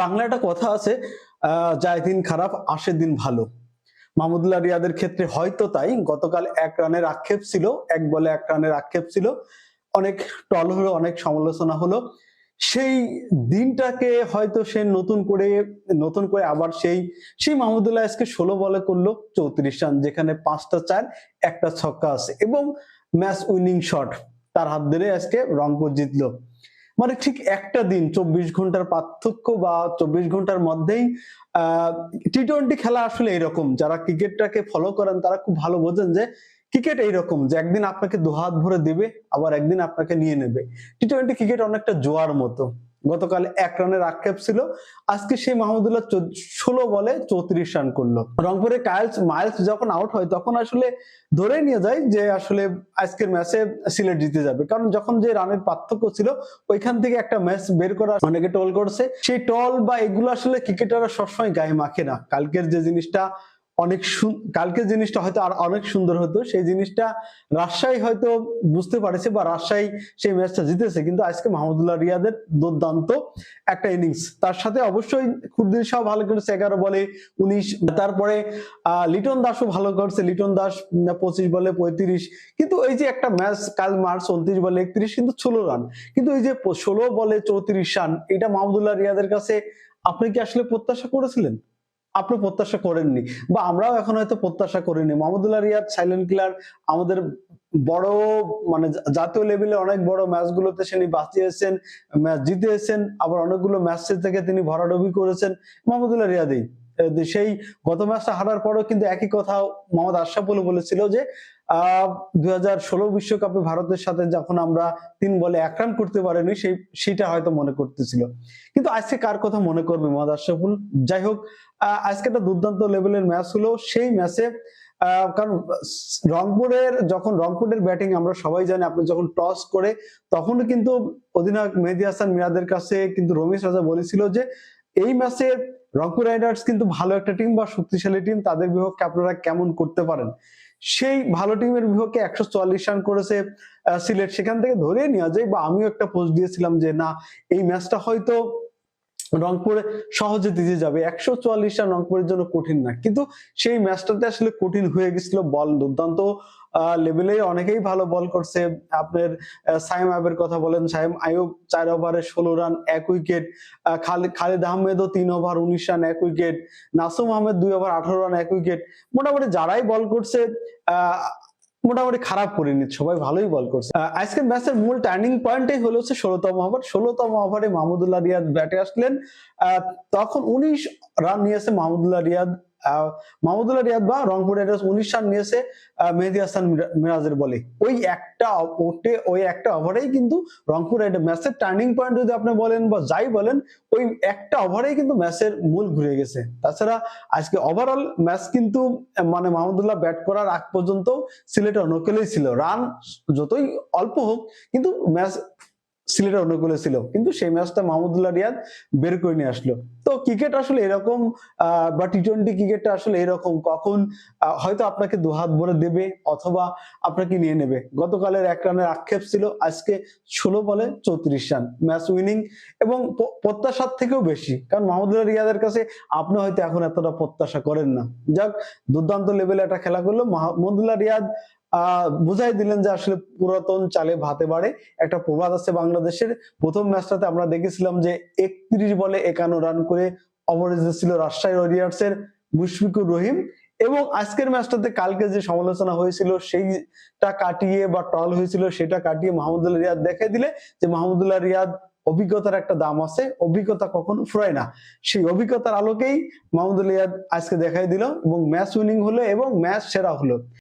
বাংলা একটা কথা আছে যায় দিন খারাপ, আসে দিন ভালো। মাহমুদুল্লাহ রিয়াদের ক্ষেত্রে হয়তো তাই, গতকাল এক রানের আক্ষেপ ছিল, এক বলে এক রানের আক্ষেপ ছিল। অনেক টল হলো, অনেক সমালোচনা হলো। সেই দিনটাকে হয়তো সে নতুন করে নতুন করে আবার সেই সেই মাহমুদুল্লাহ আজকে ষোলো বলে করল, চৌত্রিশ রান, যেখানে পাঁচটা চার, একটা ছক্কা আছে। এবং ম্যাচ উইনিং শট, তার হাত ধরে আজকে রংপুর জিতলো। মানে ঠিক একটা দিন, চব্বিশ ঘণ্টার পার্থক্য বা চব্বিশ ঘণ্টার মধ্যেই টি টোয়েন্টি খেলা আসলে এরকম। যারা ক্রিকেটটাকে ফলো করেন, তারা খুব ভালো বোঝেন যে ক্রিকেট এইরকম যে একদিন আপনাকে দুহাত ভরে দিবে, আবার একদিন আপনাকে নিয়ে নেবে। টি টোয়েন্টি ক্রিকেট অনেকটা জোয়ার মতো। গতকাল এক রানের আক্ষেপ ছিল। আজকে সেই মাহমুদুল্লাহ ষোলো বলে চৌত্রিশ রান করল। রংপুরে কাইলস মাইলস যখন আউট হয়, তখন আসলে ধরে নিয়ে যায় যে আসলে আজকের ম্যাচে সিলেট জিতে যাবে। কারণ যখন যে রানের পার্থক্য ছিল, ওইখান থেকে একটা ম্যাচ বের করা অনেকে টল করছে। সেই টল বা এগুলো আসলে ক্রিকেটাররা সবসময় গায়ে মাখে না। কালকের যে জিনিসটা অনেক কালকের জিনিসটা হয়তো আর অনেক সুন্দর হতো, সেই জিনিসটা রাজশাহী হয়তো বুঝতে পারেছে বা রাজশাহী সেই ম্যাচটা জিতেছে, কিন্তু আজকে মাহমুদুল্লাহ রিয়াদের দুর্দান্ত একটা ইনিংস। তার সাথে অবশ্যই খুদ্দিন শাহ ভালো করেছে, এগারো বলে উনিশ, তারপরে লিটন দাসও ভালো করছে, লিটন দাস পঁচিশ বলে পঁয়ত্রিশ, কিন্তু এই যে একটা ম্যাচ কাল মার্চ উনত্রিশ বলে একত্রিশ, কিন্তু ষোলো রান, কিন্তু এই যে ষোলো বলে চৌত্রিশ রান, এটা মাহমুদুল্লাহ রিয়াদের কাছে আপনি কি আসলে প্রত্যাশা করেছিলেন? আপনি প্রত্যাশা করেননি বা আমরাও এখন হয়তো প্রত্যাশা করিনি। মোহাম্মদুল্লাহ রিয়াদ সাইলেন্ট কিলার আমাদের বড় মানে জাতীয় লেভেলে অনেক বড় ম্যাচগুলোতে তিনি বাঁচিয়েছেন ম্যাচ জিতেছেন আবার অনেকগুলো ম্যাচ থেকে তিনি ভরাডবি করেছেন। মোহাম্মদুল্লাহ রিয়াদেই সেই গত ম্যাচটা হারার পরেও কিন্তু একই কথা মোহাম্মদ আশরাফুল বলেছিল যে দুই বিশ্বকাপে ভারতের সাথে যখন আমরা তিন বলে এক রান করতে পারিনি, সেই, সেটা হয়তো মনে করতেছিল। কিন্তু আজকে কার কথা মনে করবে মোহাম্মদ আশরাফুল? যাই হোক আজকে একটা দুর্দান্ত লেভেলের ম্যাচ হলো। সেই ম্যাচে কারণ রংপুরের, যখন রংপুরের ব্যাটিং আমরা সবাই জানি, আপনি যখন টস করে তখন কিন্তু অধিনায়ক মেহেদি হাসান মিরাদের কাছে কিন্তু রমেশ রাজা বলেছিল যে, এই ম্যাচে রংপুর রাইডার্স কিন্তু ভালো একটা টিম বা শক্তিশালী টিম তাদের বিপক্ষে আপনারা কেমন করতে পারেন? সেই ভালো টিমের বিপক্ষে একশো চুয়াল্লিশ রান করেছে সিলেট। সেখান থেকে ধরে নেওয়া যায় বা আমিও একটা পোস্ট দিয়েছিলাম যে, না, এই ম্যাচটা হয়তো রংপুরে সহজে দিতে যাবে। একশো চুয়াল্লিশ রান রংপুরের জন্য কঠিন না। কিন্তু সেই ম্যাচটাতে আসলে কঠিন হয়ে গেছিল বল। দুর্দান্ত লেভেলে অনেকেই ভালো বল করছে। আপনার সাইম আবের কথা বলেন। সাইম আয়ুব চার ওভারে ষোলো রান, এক উইকেট। খালিদ আহমেদও তিন ওভার, উনিশ রান, এক উইকেট। নাসুম আহমেদ দুই ওভার, আঠারো রান, এক উইকেট। মোটামুটি যারাই বল করছে মোটামুটি খারাপ করেনি, সবাই ভালোই বল করছে। আজকের ম্যাচের মূল টার্নিং পয়েন্টই হলো হচ্ছে ষোলোতম ওভার। ষোলোতম ওভারে মাহমুদুল্লাহ রিয়াদ ব্যাটে আসলেন। তখন উনিশ রান নিয়েছে মাহমুদুল্লাহ রিয়াদ। মাহমুদুল্লাহ রিয়াদ বা রংপুর রাইডার্স উনিশ রান নিয়েছে মেহেদি হাসান মিরাজের বলে। ওই একটা ওটে, ওই একটা ওভারেই কিন্তু রংপুর রাইডার ম্যাচের টার্নিং পয়েন্ট যদি আপনি বলেন বা যাই বলেন, ওই একটা ওভারেই কিন্তু ম্যাচের মূল ঘুরে গেছে। তাছাড়া আজকে ওভারঅল ম্যাচ কিন্তু মানে মাহমুদুল্লাহ ব্যাট করার আগ পর্যন্ত সিলেটের অনুকূলেই ছিল। রান যতই অল্প হোক, কিন্তু ম্যাচ সিলেটের অনুকূলে ছিল। কিন্তু সেই ম্যাচটা মাহমুদুল্লাহ রিয়াদ বের করে নিয়ে আসলো। তো ক্রিকেট আসলে এরকম বা টি টোয়েন্টি ক্রিকেটটা আসলে এরকম কখন হয়তো আপনাকে দুহাত ভরে দেবে অথবা আপনাকে নিয়ে নেবে। গতকালের এক রানের আক্ষেপ ছিল আজকে ষোলো বলে চৌত্রিশ রান, ম্যাচ উইনিং এবং প্রত্যাশার থেকেও বেশি। কারণ মাহমুদুল্লাহ রিয়াদের কাছে আপনি হয়তো এখন এতটা প্রত্যাশা করেন না। যাক, দুর্দান্ত লেভেলে একটা খেলা করল মাহমুদুল্লাহ রিয়াদ বুঝাই দিলেন যে আসলে পুরাতন চালে ভাতে বাড়ে। একটা প্রবাদ আছে বাংলাদেশের। প্রথম ম্যাচটাতে আমরা দেখেছিলাম যে একত্রিশ বলে একান্ন রান করে অপরাজিত ছিল রাজশাহী ওয়ারিয়ার্স এর মুশফিকুর রহিম। এবং আজকের ম্যাচটাতে কালকে যে সমালোচনা হয়েছিল, সেইটা কাটিয়ে বা টল হয়েছিল, সেটা কাটিয়ে মাহমুদুল্লাহ রিয়াদ দেখাই দিলে যে মাহমুদুল্লাহ রিয়াদ অভিজ্ঞতার একটা দাম আছে। অভিজ্ঞতা কখনো ফুরায় না। সেই অভিজ্ঞতার আলোকেই মাহমুদুল্লাহ রিয়াদ আজকে দেখাই দিল এবং ম্যাচ উইনিং হলো এবং ম্যাচ সেরা হলো।